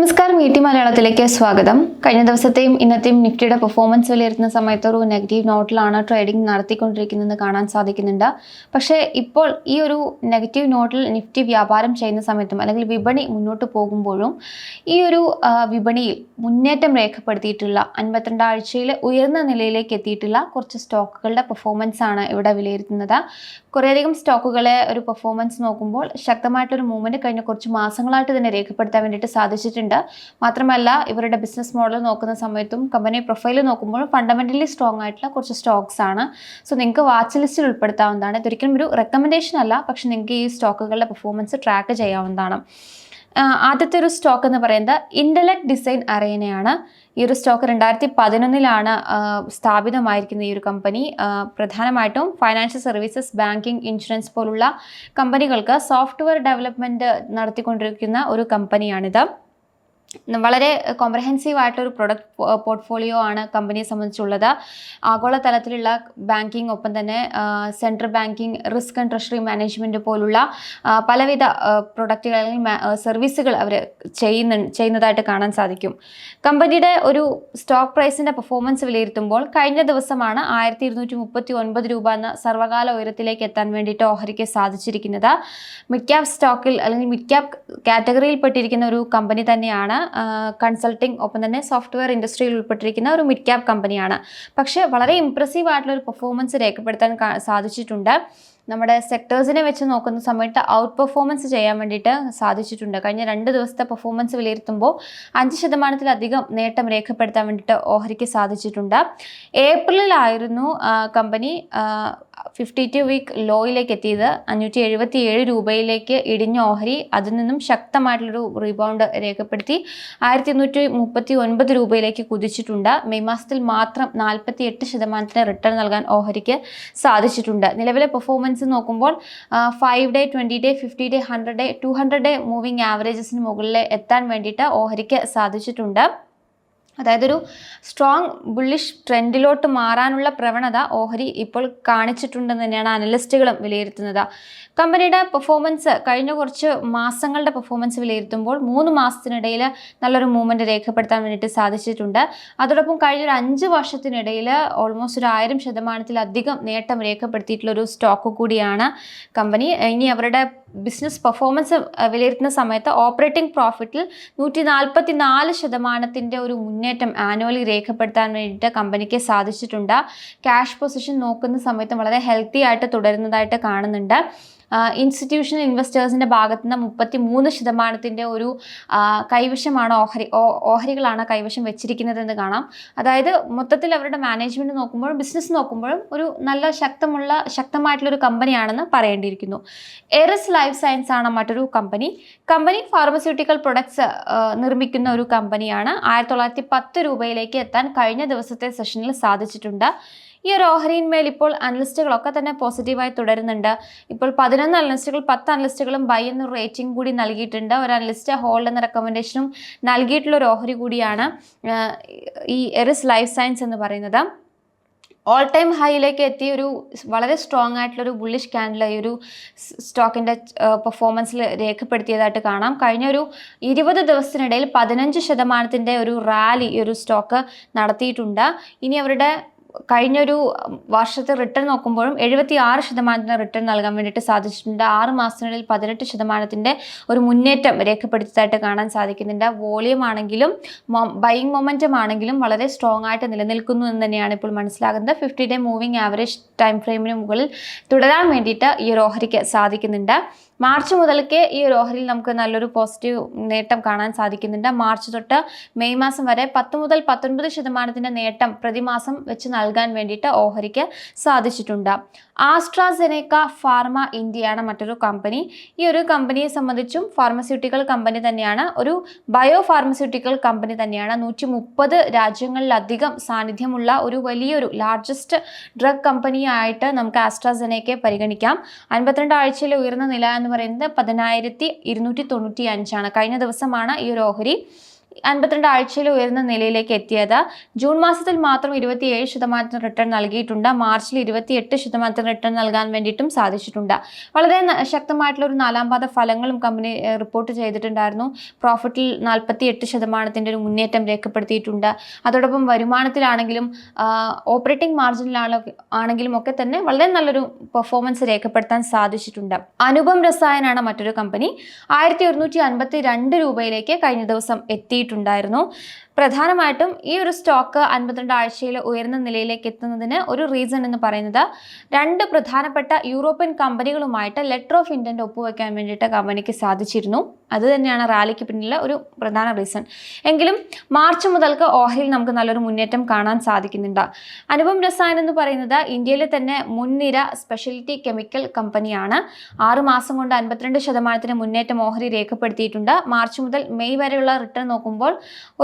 നമസ്കാരം E T മലയാളത്തിലേക്ക് സ്വാഗതം. കഴിഞ്ഞ ദിവസത്തെയും ഇന്നത്തെയും നിഫ്റ്റിയുടെ പെർഫോമൻസ് വിലയിരുത്തുന്ന സമയത്ത് ഒരു നെഗറ്റീവ് നോട്ടിലാണ് ട്രേഡിംഗ് നടത്തിക്കൊണ്ടിരിക്കുന്നതെന്ന് കാണാൻ സാധിക്കുന്നുണ്ട്. പക്ഷേ ഇപ്പോൾ ഈ ഒരു നെഗറ്റീവ് നോട്ടിൽ നിഫ്റ്റി വ്യാപാരം ചെയ്യുന്ന സമയത്തും അല്ലെങ്കിൽ വിപണി മുന്നോട്ട് പോകുമ്പോഴും ഈ ഒരു വിപണിയിൽ മുന്നേറ്റം രേഖപ്പെടുത്തിയിട്ടുള്ള അൻപത്തിരണ്ട് ആഴ്ചയിൽ ഉയർന്ന നിലയിലേക്ക് എത്തിയിട്ടുള്ള കുറച്ച് സ്റ്റോക്കുകളുടെ പെർഫോമൻസ് ആണ് ഇവിടെ വിലയിരുത്തുന്നത്. കുറേയധികം സ്റ്റോക്കുകളെ ഒരു പെർഫോമൻസ് നോക്കുമ്പോൾ ശക്തമായിട്ടൊരു മൂവ്മെന്റ് കഴിഞ്ഞ കുറച്ച് മാസങ്ങളായിട്ട് തന്നെ രേഖപ്പെടുത്താൻ വേണ്ടിയിട്ട് സാധിച്ചിട്ടുണ്ട്. മാത്രമല്ല ഇവരുടെ ബിസിനസ് മോഡൽ നോക്കുന്ന സമയത്തും കമ്പനി പ്രൊഫൈൽ നോക്കുമ്പോൾ ഫണ്ടമെന്റലി സ്ട്രോങ് ആയിട്ടുള്ള കുറച്ച് സ്റ്റോക്സ് ആണ്. സോ നിങ്ങൾക്ക് വാച്ച് ലിസ്റ്റിൽ ഉൾപ്പെടുത്താവുന്നതാണ്. ഇതൊരിക്കലും ഒരു റെക്കമെൻഡേഷൻ അല്ല. പക്ഷെ നിങ്ങൾക്ക് ഈ സ്റ്റോക്കുകളുടെ പെർഫോമൻസ് ട്രാക്ക് ചെയ്യാവുന്നതാണ്. ആദ്യത്തെ ഒരു സ്റ്റോക്ക് എന്ന് പറയുന്നത് ഇന്റലക്ട് ഡിസൈൻ അറേനയാണ് ഈ ഒരു സ്റ്റോക്ക് രണ്ടായിരത്തി പതിനൊന്നിലാണ് സ്ഥാപിതമായിരിക്കുന്ന ഈ ഒരു കമ്പനി പ്രധാനമായിട്ടും ഫൈനാൻഷ്യൽ സർവീസസ് ബാങ്കിങ് ഇൻഷുറൻസ് പോലുള്ള കമ്പനികൾക്ക് സോഫ്റ്റ്വെയർ ഡെവലപ്മെന്റ് നടത്തിക്കൊണ്ടിരിക്കുന്ന ഒരു കമ്പനിയാണിത് വളരെ കോംപ്രഹെൻസീവ് ആയിട്ടൊരു പ്രൊഡക്റ്റ് പോർട്ട്ഫോളിയോ ആണ് കമ്പനിയെ സംബന്ധിച്ചുള്ളത്. ആഗോളതലത്തിലുള്ള ബാങ്കിങ് ഒപ്പം തന്നെ central banking risk and treasury management പോലുള്ള പലവിധ പ്രൊഡക്റ്റുകൾ അല്ലെങ്കിൽ സർവീസുകൾ അവർ ചെയ്യുന്ന ചെയ്യുന്നതായിട്ട് കാണാൻ സാധിക്കും. കമ്പനിയുടെ ഒരു സ്റ്റോക്ക് പ്രൈസിന്റെ പെർഫോമൻസ് വിലയിരുത്തുമ്പോൾ കഴിഞ്ഞ ദിവസമാണ് ആയിരത്തി ഇരുന്നൂറ്റി മുപ്പത്തി ഒൻപത് രൂപ എന്ന സർവകാല ഉയരത്തിലേക്ക് എത്താൻ വേണ്ടിയിട്ട് ഓഹരിക്ക് സാധിച്ചിരിക്കുന്നത്. മിഡ് ക്യാപ് സ്റ്റോക്കിൽ അല്ലെങ്കിൽ മിഡ് ക്യാപ് കാറ്റഗറിയിൽപ്പെട്ടിരിക്കുന്ന ഒരു കമ്പനി തന്നെയാണ് കൺസൾട്ടിങ് ഒപ്പം തന്നെ സോഫ്റ്റ്വെയർ ഇൻഡസ്ട്രിയിൽ ഉൾപ്പെട്ടിരിക്കുന്ന ഒരു മിഡ് ക്യാപ് കമ്പനിയാണ് പക്ഷേ വളരെ ഇംപ്രസീവ് ആയിട്ടുള്ള ഒരു പെർഫോമൻസ് രേഖപ്പെടുത്താൻ സാധിച്ചിട്ടുണ്ട്. നമ്മുടെ സെക്ടേഴ്സിനെ വെച്ച് നോക്കുന്ന സമയത്ത് ഔട്ട് പെർഫോമൻസ് ചെയ്യാൻ വേണ്ടിയിട്ട് സാധിച്ചിട്ടുണ്ട്. കഴിഞ്ഞ രണ്ട് ദിവസത്തെ പെർഫോമൻസ് വിലയിരുത്തുമ്പോൾ അഞ്ച് ശതമാനത്തിലധികം നേട്ടം രേഖപ്പെടുത്താൻ വേണ്ടിയിട്ട് ഓഹരിക്ക് സാധിച്ചിട്ടുണ്ട്. ഏപ്രിലിലായിരുന്നു കമ്പനി ഫിഫ്റ്റി ടു വീക്ക് ലോയിലേക്ക് എത്തിയത് അഞ്ഞൂറ്റി എഴുപത്തി ഏഴ് രൂപയിലേക്ക് ഇടിഞ്ഞ ഓഹരി അതിൽ നിന്നും ശക്തമായിട്ടുള്ളൊരു റീബൗണ്ട് രേഖപ്പെടുത്തി. ആയിരത്തി എണ്ണൂറ്റി മുപ്പത്തി ഒൻപത് രൂപയിലേക്ക് കുതിച്ചിട്ടുണ്ട്. മെയ് മാസത്തിൽ മാത്രം നാൽപ്പത്തി എട്ട് ശതമാനത്തിന് റിട്ടേൺ നൽകാൻ ഓഹരിക്ക് സാധിച്ചിട്ടുണ്ട്. നിലവിലെ പെർഫോമൻസ് നോക്കുമ്പോൾ five day twenty day fifty day hundred day two hundred day moving ആവറേജസിന് മുകളിൽ എത്താൻ വേണ്ടിയിട്ട് ഓഹരിക്ക് സാധിച്ചിട്ടുണ്ട്. അതായത് ഒരു സ്ട്രോങ് ബുള്ളിഷ് ട്രെൻഡിലോട്ട് മാറാനുള്ള പ്രവണത ഓഹരി ഇപ്പോൾ കാണിച്ചിട്ടുണ്ടെന്ന് തന്നെയാണ് അനലിസ്റ്റുകളും വിലയിരുത്തുന്നത്. കമ്പനിയുടെ പെർഫോമൻസ് കഴിഞ്ഞ കുറച്ച് മാസങ്ങളുടെ പെർഫോമൻസ് വിലയിരുത്തുമ്പോൾ മൂന്ന് മാസത്തിനിടയിൽ നല്ലൊരു മൂവ്മെന്റ് രേഖപ്പെടുത്താൻ വേണ്ടിയിട്ട് സാധിച്ചിട്ടുണ്ട്. അതോടൊപ്പം കഴിഞ്ഞ ഒരു അഞ്ച് വർഷത്തിനിടയിൽ ഓൾമോസ്റ്റ് ഒരു ആയിരം ശതമാനത്തിലധികം നേട്ടം രേഖപ്പെടുത്തിയിട്ടുള്ളൊരു സ്റ്റോക്ക് കൂടിയാണ് കമ്പനി. ഇനി അവരുടെ ബിസിനസ് പെർഫോമൻസ് വിലയിരുത്തുന്ന സമയത്ത് ഓപ്പറേറ്റിംഗ് പ്രോഫിറ്റിൽ നൂറ്റി നാൽപ്പത്തി നാല് ശതമാനത്തിന്റെ ഒരു മുന്നേറ്റം ആനുവലി രേഖപ്പെടുത്താൻ വേണ്ടിയിട്ട് കമ്പനിക്ക് സാധിച്ചിട്ടുണ്ട്. ക്യാഷ് പൊസിഷൻ നോക്കുന്ന സമയത്ത് വളരെ ഹെൽത്തി ആയിട്ട് തുടരുന്നതായിട്ട് കാണുന്നുണ്ട്. ഇൻസ്റ്റിറ്റ്യൂഷണൽ ഇൻവെസ്റ്റേഴ്സിന്റെ ഭാഗത്തു നിന്ന് മുപ്പത്തി മൂന്ന് ശതമാനത്തിന്റെ ഒരു കൈവശമാണ് ഓഹരി ഓഹരികളാണ് കൈവശം വെച്ചിരിക്കുന്നതെന്ന് കാണാം. അതായത് മൊത്തത്തിൽ അവരുടെ മാനേജ്മെന്റ് നോക്കുമ്പോഴും ബിസിനസ് നോക്കുമ്പോഴും ഒരു നല്ല ശക്തമുള്ള ശക്തമായിട്ടുള്ളൊരു കമ്പനിയാണെന്ന് പറയേണ്ടിയിരിക്കുന്നു. എറിസ് ലൈഫ് സയൻസ് ആണ് മറ്റൊരു കമ്പനി കമ്പനി ഫാർമസ്യൂട്ടിക്കൽ പ്രൊഡക്ട്സ് നിർമ്മിക്കുന്ന ഒരു കമ്പനിയാണ് ആയിരത്തി തൊള്ളായിരത്തി പത്ത് രൂപയിലേക്ക് എത്താൻ കഴിഞ്ഞ ദിവസത്തെ സെഷനിൽ സാധിച്ചിട്ടുണ്ട്. ഈ ഒരു ഓഹരിയിന്മേൽ ഇപ്പോൾ അനലിസ്റ്റുകളൊക്കെ തന്നെ പോസിറ്റീവായി തുടരുന്നുണ്ട്. ഇപ്പോൾ പതിനൊന്ന് അനലിസ്റ്റുകൾ പത്ത് അനലിസ്റ്റുകളും ബൈ എന്ന റേറ്റിംഗ് കൂടി നൽകിയിട്ടുണ്ട്. ഒരു അനലിസ്റ്റ് ഹോൾഡ് എന്ന റെക്കമെൻഡേഷനും നൽകിയിട്ടുള്ള ഒരു ഓഹരി കൂടിയാണ് ഈ എറിസ് ലൈഫ് സയൻസ് എന്ന് പറയുന്നത്. ഓൾ ടൈം ഹൈയിലേക്ക് എത്തിയ ഒരു വളരെ സ്ട്രോങ് ആയിട്ടുള്ള ഒരു ബുള്ളിഷ് ക്യാൻഡിൽ ഈ ഒരു സ്റ്റോക്കിന്റെ പെർഫോമൻസിൽ രേഖപ്പെടുത്തിയതായിട്ട് കാണാം. കഴിഞ്ഞ ഒരു ഇരുപത് ദിവസത്തിനിടയിൽ പതിനഞ്ച് ശതമാനത്തിന്റെ ഒരു റാലി ഈ ഒരു സ്റ്റോക്ക് നടത്തിയിട്ടുണ്ട്. ഇനി അവരുടെ കഴിഞ്ഞൊരു വർഷത്തെ റിട്ടേൺ നോക്കുമ്പോഴും എഴുപത്തി ആറ് ശതമാനത്തിന് റിട്ടേൺ നൽകാൻ വേണ്ടിയിട്ട് സാധിച്ചിട്ടുണ്ട്. ആറ് മാസത്തിനുള്ളിൽ പതിനെട്ട് ശതമാനത്തിന്റെ ഒരു മുന്നേറ്റം രേഖപ്പെടുത്തിയതായിട്ട് കാണാൻ സാധിക്കുന്നുണ്ട്. വോളിയം ആണെങ്കിലും ബൈങ് മൊമെന്റം ആണെങ്കിലും വളരെ സ്ട്രോങ് ആയിട്ട് നിലനിൽക്കുന്നു എന്ന് തന്നെയാണ് ഇപ്പോൾ മനസ്സിലാകുന്നത്. Fifty day moving average time ഫ്രെയിമിന് മുകളിൽ തുടരാൻ വേണ്ടിയിട്ട് ഈ ഒരു ഓഹരിക്ക് സാധിക്കുന്നുണ്ട്. മാർച്ച് മുതൽക്കേ ഈ ഒരു ഓഹരിയിൽ നമുക്ക് നല്ലൊരു പോസിറ്റീവ് നേട്ടം കാണാൻ സാധിക്കുന്നുണ്ട്. മാർച്ച് തൊട്ട് മെയ് മാസം വരെ പത്ത് മുതൽ പത്തൊൻപത് ശതമാനത്തിന്റെ നേട്ടം പ്രതിമാസം വെച്ച് നൽകാൻ വേണ്ടിയിട്ട് ഓഹരിക്ക് സാധിച്ചിട്ടുണ്ട്. ആസ്ട്രാസെനേക്ക ഫാർമ ഇന്ത്യയാണ് മറ്റൊരു കമ്പനി. ഈ ഒരു കമ്പനിയെ സംബന്ധിച്ചും ഫാർമസ്യൂട്ടിക്കൽ കമ്പനി തന്നെയാണ്. ഒരു ബയോ ഫാർമസ്യൂട്ടിക്കൽ കമ്പനി തന്നെയാണ്. നൂറ്റി മുപ്പത് രാജ്യങ്ങളിലധികം സാന്നിധ്യമുള്ള ഒരു വലിയൊരു ലാർജസ്റ്റ് ഡ്രഗ് കമ്പനിയായിട്ട് നമുക്ക് ആസ്ട്രാസെനേക്കയെ പരിഗണിക്കാം. അൻപത്തിരണ്ട് ആഴ്ചയിലെ ഉയർന്ന നില എന്ന് പറയുന്നത് പതിനായിരത്തി ഇരുന്നൂറ്റി തൊണ്ണൂറ്റി അഞ്ചാണ് കഴിഞ്ഞ ദിവസമാണ് ഈ ഒരു ഓഹരി. അൻപത്തിരണ്ട് ആഴ്ചയിൽ ഉയർന്ന നിലയിലേക്ക് എത്തിയത്. ജൂൺ മാസത്തിൽ മാത്രം ഇരുപത്തിയേഴ് ശതമാനത്തിന് റിട്ടേൺ നൽകിയിട്ടുണ്ട്. മാർച്ചിൽ ഇരുപത്തിയെട്ട് ശതമാനത്തിന് റിട്ടേൺ നൽകാൻ വേണ്ടിയിട്ടും സാധിച്ചിട്ടുണ്ട്. വളരെ ശക്തമായിട്ടുള്ള ഒരു നാലാം പാത ഫലങ്ങളും കമ്പനി റിപ്പോർട്ട് ചെയ്തിട്ടുണ്ടായിരുന്നു. പ്രോഫിറ്റിൽ നാൽപ്പത്തി എട്ട് ശതമാനത്തിന്റെ ഒരു മുന്നേറ്റം രേഖപ്പെടുത്തിയിട്ടുണ്ട്. അതോടൊപ്പം വരുമാനത്തിലാണെങ്കിലും ഓപ്പറേറ്റിംഗ് മാർജിനിലാണ് ആണെങ്കിലും ഒക്കെ തന്നെ വളരെ നല്ലൊരു പെർഫോമൻസ് രേഖപ്പെടുത്താൻ സാധിച്ചിട്ടുണ്ട്. അനുപം രസായനാണ് മറ്റൊരു കമ്പനി ആയിരത്തി ഒരുന്നൂറ്റി അൻപത്തി രണ്ട് രൂപയിലേക്ക് കഴിഞ്ഞ ദിവസം എത്തിയിട്ടുണ്ടായിരുന്നു. പ്രധാനമായിട്ടും ഈ ഒരു സ്റ്റോക്ക് അൻപത്തിരണ്ട് ആഴ്ചയിൽ ഉയർന്ന നിലയിലേക്ക് എത്തുന്നതിന് ഒരു റീസൺ എന്ന് പറയുന്നത് രണ്ട് പ്രധാനപ്പെട്ട യൂറോപ്യൻ കമ്പനികളുമായിട്ട് ലെറ്റർ ഓഫ് ഇന്റന്റ് ഒപ്പുവെക്കാൻ വേണ്ടിയിട്ട് കമ്പനിക്ക് സാധിച്ചിരുന്നു. അത് തന്നെയാണ് റാലിക്ക് പിന്നിലെ ഒരു പ്രധാന റീസൺ എങ്കിലും മാർച്ച് മുതൽക്ക് ഓഹരിയിൽ നമുക്ക് നല്ലൊരു മുന്നേറ്റം കാണാൻ സാധിക്കുന്നുണ്ട്. അനുപം രസായൻ എന്ന് പറയുന്നത് ഇന്ത്യയിലെ തന്നെ മുൻനിര സ്പെഷ്യലിറ്റി കെമിക്കൽ കമ്പനിയാണ് ആറ് മാസം കൊണ്ട് അൻപത്തിരണ്ട് ശതമാനത്തിന് മുന്നേറ്റം ഓഹരി രേഖപ്പെടുത്തിയിട്ടുണ്ട്. മാർച്ച് മുതൽ മെയ് വരെയുള്ള റിട്ടേൺ നോക്കുമ്പോൾ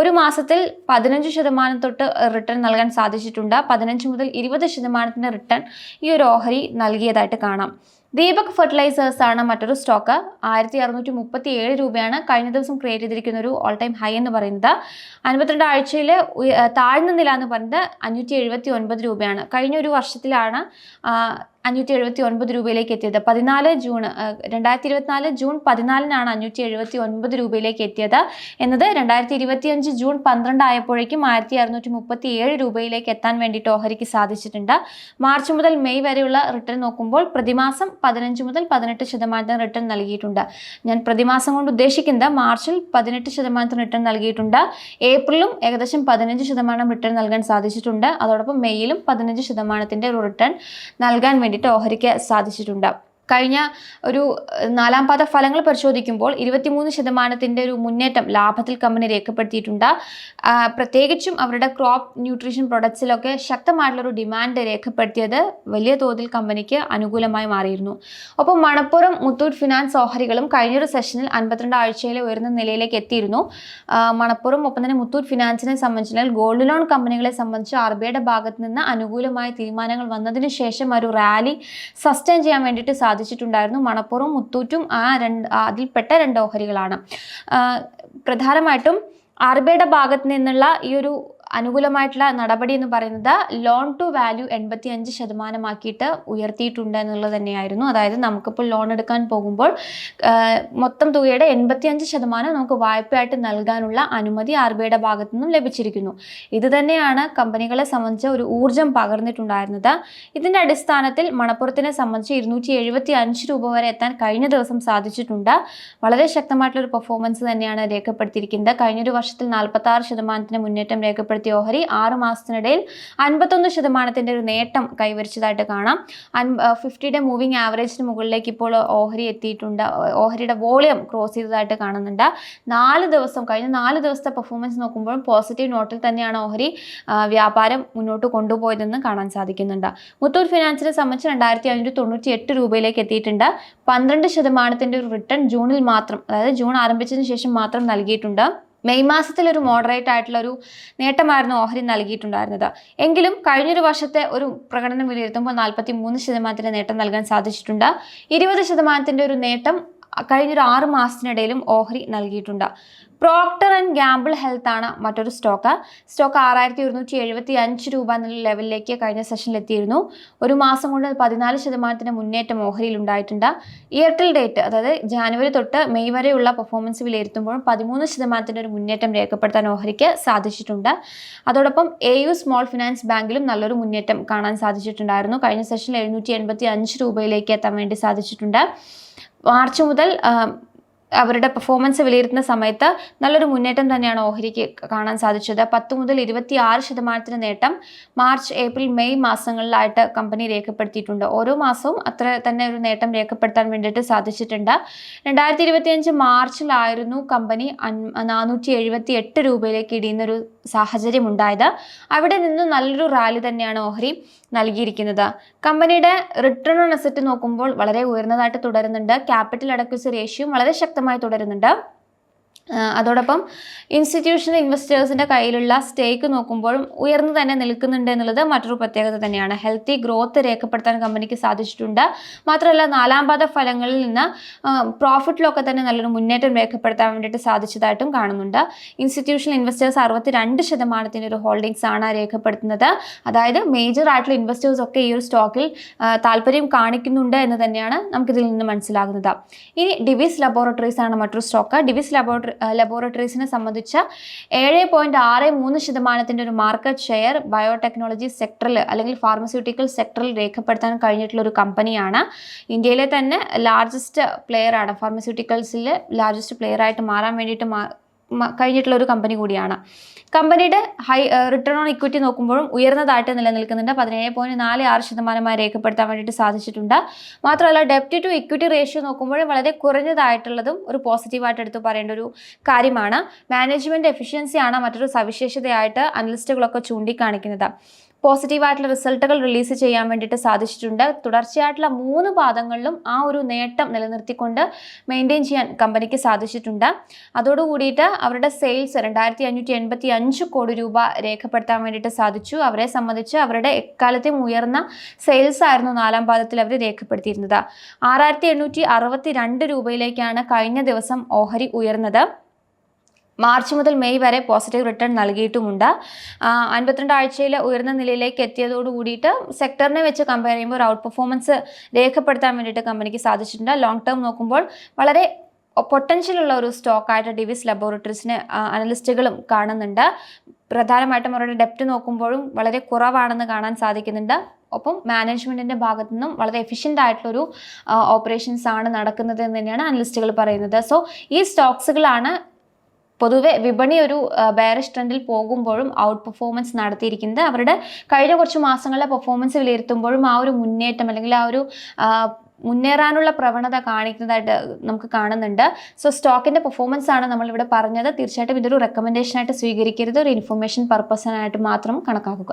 ഒരു മാസത്തിൽ പതിനഞ്ച് ശതമാനം തൊട്ട് റിട്ടേൺ നൽകാൻ സാധിച്ചിട്ടുണ്ട്. പതിനഞ്ച് മുതൽ ഇരുപത് ശതമാനത്തിന്റെ റിട്ടേൺ ഈ ഒരു ഓഹരി നൽകിയതായിട്ട് കാണാം. ദീപക് ഫെർട്ടിലൈസേഴ്സ് ആണ് മറ്റൊരു സ്റ്റോക്ക് ആയിരത്തി അറുന്നൂറ്റി മുപ്പത്തി ഏഴ് രൂപയാണ് കഴിഞ്ഞ ദിവസം ക്രിയേറ്റ് ചെയ്തിരിക്കുന്ന ഒരു ഓൾ ടൈം ഹൈ എന്ന് പറയുന്നത്. അൻപത്തിരണ്ട് ആഴ്ചയിൽ താഴ്ന്ന നില എന്ന് പറയുന്നത് അഞ്ഞൂറ്റി എഴുപത്തി ഒൻപത് രൂപയാണ്. കഴിഞ്ഞ ഒരു വർഷത്തിലാണ് അഞ്ഞൂറ്റി എഴുപത്തി ഒൻപത് രൂപയിലേക്ക് എത്തിയത് പതിനാല് ജൂൺ രണ്ടായിരത്തി ഇരുപത്തിനാല് ജൂൺ പതിനാലിനാണ് അഞ്ഞൂറ്റി എഴുപത്തി ഒൻപത് രൂപയിലേക്ക് എത്തിയത് എന്നത് രണ്ടായിരത്തി ഇരുപത്തിയഞ്ച് ജൂൺ പന്ത്രണ്ട് ആയപ്പോഴേക്കും ആയിരത്തി അറുന്നൂറ്റി മുപ്പത്തി ഏഴ് രൂപയിലേക്ക് എത്താൻ വേണ്ടിയിട്ട് ഓഹരിക്ക് സാധിച്ചിട്ടുണ്ട്. മാർച്ച് മുതൽ മെയ് വരെയുള്ള റിട്ടേൺ നോക്കുമ്പോൾ പ്രതിമാസം പതിനഞ്ച് മുതൽ പതിനെട്ട് ശതമാനത്തിന് റിട്ടേൺ നൽകിയിട്ടുണ്ട്. ഞാൻ പ്രതിമാസം കൊണ്ട് ഉദ്ദേശിക്കുന്നത് മാർച്ചിൽ പതിനെട്ട് ശതമാനത്തിന് റിട്ടേൺ നൽകിയിട്ടുണ്ട്. ഏപ്രിലും ഏകദേശം പതിനഞ്ച് ശതമാനം റിട്ടേൺ നൽകാൻ സാധിച്ചിട്ടുണ്ട്. അതോടൊപ്പം മെയ്യിലും പതിനഞ്ച് ശതമാനത്തിന്റെ റിട്ടേൺ നൽകാൻ വേണ്ടിയിട്ട് ഓഹരിക്ക് സാധിച്ചിട്ടുണ്ട്. കഴിഞ്ഞ ഒരു നാലാം പാദ ഫലങ്ങൾ പരിശോധിക്കുമ്പോൾ ഇരുപത്തിമൂന്ന് ശതമാനത്തിന്റെ ഒരു മുന്നേറ്റം ലാഭത്തിൽ കമ്പനി രേഖപ്പെടുത്തിയിട്ടുണ്ട്. പ്രത്യേകിച്ചും അവരുടെ ക്രോപ്പ് ന്യൂട്രീഷൻ പ്രൊഡക്ട്സിലൊക്കെ ശക്തമായിട്ടുള്ളൊരു ഡിമാൻഡ് രേഖപ്പെടുത്തിയത് വലിയ തോതിൽ കമ്പനിക്ക് അനുകൂലമായി മാറിയിരുന്നു. ഒപ്പം മണപ്പുറം മുത്തൂറ്റ് ഫിനാൻസ് ഓഹരികളും കഴിഞ്ഞൊരു സെഷനിൽ അൻപത്തിരണ്ട് ആഴ്ചയിലെ ഉയർന്ന നിലയിലേക്ക് എത്തിയിരുന്നു. മണപ്പുറം ഒപ്പം തന്നെ മുത്തൂറ്റ് ഫിനാൻസിനെ സംബന്ധിച്ചാൽ ഗോൾഡ് ലോൺ കമ്പനികളെ സംബന്ധിച്ച് ആർ ബി ഐയുടെ ഭാഗത്ത് നിന്ന് അനുകൂലമായ തീരുമാനങ്ങൾ വന്നതിന് ശേഷം ഒരു റാലി സസ്റ്റെയിൻ ചെയ്യാൻ വേണ്ടിയിട്ട് സാധിച്ചിട്ടുണ്ടായിരുന്നു മണപ്പുറം മുത്തൂറ്റും ആ രണ്ട് അതിൽപ്പെട്ട രണ്ട് ഓഹരികളാണ്. പ്രധാനമായിട്ടും ബി ഭാഗത്ത് നിന്നുള്ള ഈ ഒരു അനുകൂലമായിട്ടുള്ള നടപടി എന്ന് പറയുന്നത് ലോൺ ടു വാല്യൂ എൺപത്തി അഞ്ച് ശതമാനമാക്കിയിട്ട് ഉയർത്തിയിട്ടുണ്ട് എന്നുള്ളത് തന്നെയായിരുന്നു. അതായത് നമുക്കിപ്പോൾ ലോൺ എടുക്കാൻ പോകുമ്പോൾ മൊത്തം തുകയുടെ എൺപത്തി അഞ്ച് ശതമാനം നമുക്ക് വായ്പയായിട്ട് നൽകാനുള്ള അനുമതി ആർ ബി ഐയുടെ ഭാഗത്തു നിന്നും ലഭിച്ചിരിക്കുന്നു. ഇത് തന്നെയാണ് കമ്പനികളെ സംബന്ധിച്ച് ഒരു ഊർജം പകർന്നിട്ടുണ്ടായിരുന്നത്. ഇതിന്റെ അടിസ്ഥാനത്തിൽ മണപ്പുറത്തിനെ സംബന്ധിച്ച് ഇരുന്നൂറ്റി എഴുപത്തി അഞ്ച് രൂപ വരെ എത്താൻ കഴിഞ്ഞ ദിവസം സാധിച്ചിട്ടുണ്ട്. വളരെ ശക്തമായിട്ടുള്ള ഒരു പെർഫോമൻസ് തന്നെയാണ് രേഖപ്പെടുത്തിയിരിക്കുന്നത്. കഴിഞ്ഞൊരു വർഷത്തിൽ നാൽപ്പത്തി ആറ് ശതമാനത്തിന് മുന്നേറ്റം രേഖപ്പെടുത്തിയ ഓഹരി ആറ് മാസത്തിനിടയിൽ അൻപത്തൊന്ന് ശതമാനത്തിന്റെ ഒരു നേട്ടം കൈവരിച്ചതായിട്ട് കാണാം. അൻ ഫിഫ്റ്റിയുടെ മൂവിങ് ആവറേജിന് മുകളിലേക്ക് ഇപ്പോൾ ഓഹരി എത്തിയിട്ടുണ്ട്. ഓഹരിയുടെ വോളിയം ക്രോസ് ചെയ്തതായിട്ട് കാണുന്നുണ്ട്. നാല് ദിവസം കഴിഞ്ഞ നാല് ദിവസത്തെ പെർഫോമൻസ് നോക്കുമ്പോഴും പോസിറ്റീവ് നോട്ടിൽ തന്നെയാണ് ഓഹരി വ്യാപാരം മുന്നോട്ട് കൊണ്ടുപോയതെന്ന് കാണാൻ സാധിക്കുന്നുണ്ട്. മുത്തൂർ ഫിനാൻസിനെ സംബന്ധിച്ച് രണ്ടായിരത്തി അഞ്ഞൂറ്റി തൊണ്ണൂറ്റി എട്ട് രൂപയിലേക്ക് എത്തിയിട്ടുണ്ട്. പന്ത്രണ്ട് ശതമാനത്തിന്റെ ഒരു റിട്ടേൺ ജൂണിൽ മാത്രം അതായത് ജൂൺ ആരംഭിച്ചതിന് ശേഷം മാത്രം നൽകിയിട്ടുണ്ട്. മെയ് മാസത്തിൽ ഒരു മോഡറേറ്റ് ആയിട്ടുള്ള ഒരു നേട്ടമായിരുന്നു ഓഹരി നൽകിയിട്ടുണ്ടായിരുന്നത്. എങ്കിലും കഴിഞ്ഞൊരു വർഷത്തെ ഒരു പ്രകടനം വിലയിരുത്തുമ്പോൾ നാൽപ്പത്തി മൂന്ന് ശതമാനത്തിന്റെ നേട്ടം നൽകാൻ സാധിച്ചിട്ടുണ്ട്. ഇരുപത് ശതമാനത്തിന്റെ ഒരു നേട്ടം കഴിഞ്ഞൊരു ആറ് മാസത്തിനിടയിലും ഓഹരി നൽകിയിട്ടുണ്ട്. പ്രോക്ടർ ആൻഡ് ഗ്യാമ്പിൾ ഹെൽത്ത് ആണ് മറ്റൊരു സ്റ്റോക്ക്. സ്റ്റോക്ക് ആറായിരത്തി ഒരുന്നൂറ്റി എഴുപത്തി അഞ്ച് രൂപ എന്നുള്ള ലെവലിലേക്ക് കഴിഞ്ഞ സെഷനിൽ എത്തിയിരുന്നു. ഒരു മാസം കൊണ്ട് പതിനാല് ശതമാനത്തിന് മുന്നേറ്റം ഓഹരിയിൽ ഉണ്ടായിട്ടുണ്ട്. എയർടെൽ ഡേറ്റ് അതായത് ജാനുവരി തൊട്ട് മെയ് വരെയുള്ള പെർഫോമൻസ് വിലയിരുത്തുമ്പോൾ പതിമൂന്ന് ശതമാനത്തിന്റെ ഒരു മുന്നേറ്റം രേഖപ്പെടുത്താൻ ഓഹരിക്ക് സാധിച്ചിട്ടുണ്ട്. അതോടൊപ്പം എ യു സ്മോൾ ഫിനാൻസ് ബാങ്കിലും നല്ലൊരു മുന്നേറ്റം കാണാൻ സാധിച്ചിട്ടുണ്ടായിരുന്നു. കഴിഞ്ഞ സെഷനിൽ എഴുന്നൂറ്റി എൺപത്തി അഞ്ച് രൂപയിലേക്ക് എത്താൻ വേണ്ടി സാധിച്ചിട്ടുണ്ട്. മാർച്ച് മുതൽ അവരുടെ പെർഫോമൻസ് വിലയിരുത്തുന്ന സമയത്ത് നല്ലൊരു മുന്നേറ്റം തന്നെയാണ് ഓഹരിക്ക് കാണാൻ സാധിച്ചത്. പത്ത് മുതൽ ഇരുപത്തി ആറ് ശതമാനത്തിന് നേട്ടം മാർച്ച് ഏപ്രിൽ മെയ് മാസങ്ങളിലായിട്ട് കമ്പനി രേഖപ്പെടുത്തിയിട്ടുണ്ട്. ഓരോ മാസവും അത്ര തന്നെ ഒരു നേട്ടം രേഖപ്പെടുത്താൻ വേണ്ടിയിട്ട് സാധിച്ചിട്ടുണ്ട്. രണ്ടായിരത്തി ഇരുപത്തിയഞ്ച് മാർച്ചിലായിരുന്നു കമ്പനി നാനൂറ്റി എഴുപത്തി എട്ട് രൂപയിലേക്ക് ഇടിയുന്നൊരു സാഹചര്യം ഉണ്ടായത് അവിടെ നിന്ന് നല്ലൊരു റാലി തന്നെയാണ് ഓഹരി നൽകിയിരിക്കുന്നത്. കമ്പനിയുടെ റിട്ടേൺ ഓൺ അസറ്റ് നോക്കുമ്പോൾ വളരെ ഉയർന്നതായിട്ട് തുടരുന്നുണ്ട്. ക്യാപിറ്റൽ അഡക്വസി റേഷ്യോ വളരെ ശക്തമായി തുടരുന്നുണ്ട്. അതോടൊപ്പം ഇൻസ്റ്റിറ്റ്യൂഷണൽ ഇൻവെസ്റ്റേഴ്സിന്റെ കയ്യിലുള്ള സ്റ്റേക്ക് നോക്കുമ്പോഴും ഉയർന്നു തന്നെ നിൽക്കുന്നുണ്ട് എന്നുള്ളത് മറ്റൊരു പ്രത്യേകത തന്നെയാണ്. ഹെൽത്തി ഗ്രോത്ത് രേഖപ്പെടുത്താൻ കമ്പനിക്ക് സാധിച്ചിട്ടുണ്ട്. മാത്രമല്ല നാലാം പാദ ഫലങ്ങളിൽ നിന്ന് പ്രോഫിറ്റിലൊക്കെ തന്നെ നല്ലൊരു മുന്നേറ്റം രേഖപ്പെടുത്താൻ വേണ്ടിയിട്ട് സാധിച്ചതായിട്ടും കാണുന്നുണ്ട്. ഇൻസ്റ്റിറ്റ്യൂഷണൽ ഇൻവെസ്റ്റേഴ്സ് അറുപത്തി രണ്ട് ശതമാനത്തിന്റെ ഒരു ഹോൾഡിങ്സ് ആണ് രേഖപ്പെടുത്തുന്നത്. അതായത് മേജർ ആയിട്ടുള്ള ഇൻവെസ്റ്റേഴ്സ് ഒക്കെ ഈ ഒരു സ്റ്റോക്കിൽ താല്പര്യം കാണിക്കുന്നുണ്ട് എന്ന് തന്നെയാണ് നമുക്കിതിൽ നിന്ന് മനസ്സിലാകുന്നത്. ഇനി ഡിവിസ് ലബോറട്ടറീസ് ആണ് മറ്റൊരു സ്റ്റോക്ക് ഡിവിസ് ലബോറട്ടറി ലബോറട്ടറീസിനെ സംബന്ധിച്ച ഏഴ് പോയിന്റ് ആറ് മൂന്ന് ശതമാനത്തിന്റെ ഒരു മാർക്കറ്റ് ഷെയർ ബയോടെക്നോളജി സെക്ടറിൽ അല്ലെങ്കിൽ ഫാർമസ്യൂട്ടിക്കൽ സെക്ടറിൽ രേഖപ്പെടുത്താൻ കഴിഞ്ഞിട്ടുള്ള ഒരു കമ്പനിയാണ് ഇന്ത്യയിലെ തന്നെ ലാർജസ്റ്റ് പ്ലെയർ ആണ്. ഫാർമസ്യൂട്ടിക്കൽസിൽ ലാർജസ്റ്റ് പ്ലെയറായിട്ട് മാറാൻ വേണ്ടിയിട്ട് കഴിഞ്ഞിട്ടുള്ള ഒരു കമ്പനി കൂടിയാണ്. കമ്പനിയുടെ ഹൈ റിട്ടേൺ ഓൺ ഇക്വിറ്റി നോക്കുമ്പോഴും ഉയർന്നതായിട്ട് നിലനിൽക്കുന്നുണ്ട്. പതിനേഴ് പോയിന്റ് നാല് ആറ് ശതമാനമായി രേഖപ്പെടുത്താൻ വേണ്ടിയിട്ട് സാധിച്ചിട്ടുണ്ട്. മാത്രമല്ല ഡെപ്റ്റ് ടു ഇക്വിറ്റി റേഷ്യോ നോക്കുമ്പോഴും വളരെ കുറഞ്ഞതായിട്ടുള്ളതും ഒരു പോസിറ്റീവായിട്ട് എടുത്ത് പറയേണ്ട ഒരു കാര്യമാണ്. മാനേജ്മെന്റ് എഫിഷ്യൻസിയാണ് മറ്റൊരു സവിശേഷതയായിട്ട് അനലിസ്റ്റുകളൊക്കെ ചൂണ്ടിക്കാണിക്കുന്നത്. പോസിറ്റീവായിട്ടുള്ള റിസൾട്ടുകൾ റിലീസ് ചെയ്യാൻ വേണ്ടിയിട്ട് സാധിച്ചിട്ടുണ്ട്. തുടർച്ചയായിട്ടുള്ള മൂന്ന് പാദങ്ങളിലും ആ ഒരു നേട്ടം നിലനിർത്തിക്കൊണ്ട് മെയിന്റെയിൻ ചെയ്യാൻ കമ്പനിക്ക് സാധിച്ചിട്ടുണ്ട്. അതോടുകൂടിയിട്ട് അവരുടെ സെയിൽസ് രണ്ടായിരത്തി അഞ്ഞൂറ്റി എൺപത്തി അഞ്ച് കോടി രൂപ രേഖപ്പെടുത്താൻ വേണ്ടിയിട്ട് സാധിച്ചു. അവരെ സംബന്ധിച്ച് അവരുടെ എക്കാലത്തെയും ഉയർന്ന സെയിൽസ് ആയിരുന്നു നാലാം പാദത്തിൽ അവർ രേഖപ്പെടുത്തിയിരുന്നത്. ആറായിരത്തി എണ്ണൂറ്റി അറുപത്തി രണ്ട് രൂപയിലേക്കാണ് കഴിഞ്ഞ ദിവസം ഓഹരി ഉയർന്നത്. മാർച്ച് മുതൽ മെയ് വരെ പോസിറ്റീവ് റിട്ടേൺ നൽകിയിട്ടുമുണ്ട്. അൻപത്തിരണ്ട് ആഴ്ചയിൽ ഉയർന്ന നിലയിലേക്ക് എത്തിയതോട് കൂടിയിട്ട് സെക്ടറിനെ വെച്ച് കമ്പയർ ചെയ്യുമ്പോൾ ഒരു ഔട്ട് പെർഫോമൻസ് രേഖപ്പെടുത്താൻ വേണ്ടിയിട്ട് കമ്പനിക്ക് സാധിച്ചിട്ടുണ്ട്. ലോങ് ടേം നോക്കുമ്പോൾ വളരെ പൊട്ടൻഷ്യൽ ഉള്ള ഒരു സ്റ്റോക്കായിട്ട് ഡിവിസ് ലബോറട്ടറീസിന് അനലിസ്റ്റുകളും കാണുന്നുണ്ട്. പ്രധാനമായിട്ടും അവരുടെ ഡെപ്റ്റ് നോക്കുമ്പോഴും വളരെ കുറവാണെന്ന് കാണാൻ സാധിക്കുന്നുണ്ട്. ഒപ്പം മാനേജ്മെന്റിന്റെ ഭാഗത്തു നിന്നും വളരെ എഫിഷ്യന്റ് ആയിട്ടുള്ളൊരു ഓപ്പറേഷൻസ് ആണ് നടക്കുന്നത് എന്ന് തന്നെയാണ് അനലിസ്റ്റുകൾ പറയുന്നത്. സോ ഈ സ്റ്റോക്സുകളാണ് പൊതുവെ വിപണി ഒരു ബെയറിഷ് ട്രെൻഡിൽ പോകുമ്പോഴും ഔട്ട് പെർഫോമൻസ് നടത്തിയിരിക്കുന്നത് അവരുടെ കഴിഞ്ഞ കുറച്ച് മാസങ്ങളിലെ പെർഫോമൻസ് വിലയിരുത്തുമ്പോഴും ആ ഒരു മുന്നേറ്റം അല്ലെങ്കിൽ ആ ഒരു മുന്നേറാനുള്ള പ്രവണത കാണിക്കുന്നതായിട്ട് നമുക്ക് കാണുന്നുണ്ട്. സോ സ്റ്റോക്കിന്റെ പെർഫോമൻസ് ആണ് നമ്മളിവിടെ പറഞ്ഞത്. തീർച്ചയായിട്ടും ഇതൊരു റെക്കമെൻഡേഷൻ ആയിട്ട് സ്വീകരിക്കരുത്. ഒരു ഇൻഫർമേഷൻ പർപ്പസിനായിട്ട് മാത്രം കണക്കാക്കുക.